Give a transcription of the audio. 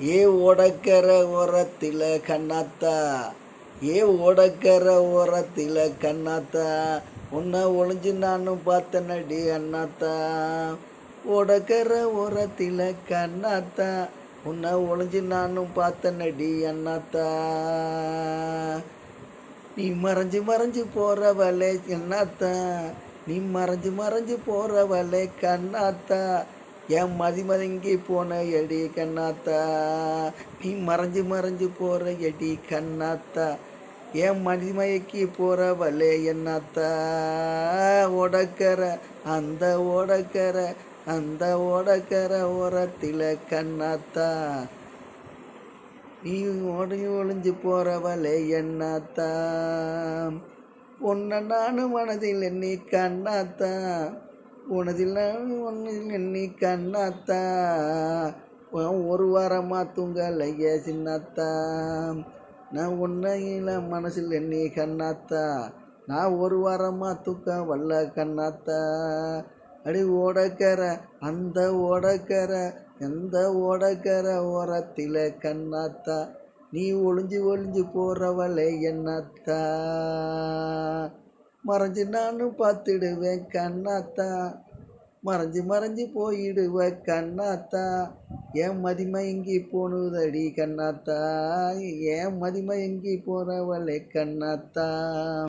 ஏ ஓடக்கர ஓரத்தில் கண்ணாத்தா ஏ ஓடக்கர ஓரத்தில் கண்ணாத்தா உன்னை ஒளிஞ்சு நானும் பார்த்தனடி அண்ணாத்தா. ஓடக்கர ஓரத்தில் கண்ணாத்தா உன்னை ஒளிஞ்சு நானும் பார்த்தனடி அண்ணாத்தா. நீ மறைஞ்சு மறைஞ்சு போகிறவளே கண்ணாத்தா நீ மறைஞ்சு மறைஞ்சு போகிறவளே கண்ணாத்தா. என் மதி மதங்கி போன எடி கண்ணாத்தா. நீ மறைஞ்சு மறைஞ்சு போற எடி கண்ணாத்தா. என் மதி மயக்கி போறவளே என்னத்தா. உடக்கற அந்த உடக்கற அந்த உடக்கற ஓரத்தில் கண்ணாத்தா. நீ ஓடி ஒளிஞ்சு போறவளே என்னாத்தா. உன்னை நானும் மனதில் நீ கண்ணாத்தா. உனதில் ஒன்றில் எண்ணி கண்ணாத்தா. உன் ஒரு வாரமாக தூங்கலையே சின்னத்தா. நான் உன்னையில் மனசில் எண்ணி கண்ணாத்தா. நான் ஒரு வாரமாக தூக்க வல்ல கண்ணாத்தா. அடி ஓடக்கர அந்த ஓடக்கர எந்த ஓடக்கர ஓரத்தில் கண்ணாத்தா. நீ ஒளிஞ்சு ஒளிஞ்சு போகிறவளே என்னத்தா. மறைஞ்சு நானும் பார்த்துடுவேன் கண்ணாத்தா. மறைஞ்சு மறைஞ்சு போயிடுவேன் கண்ணாத்தா. ஏன் மதிமயங்கி போனுதடி கண்ணாத்தா? ஏன் மதிமயங்கி போகிறவளே கண்ணாத்தா?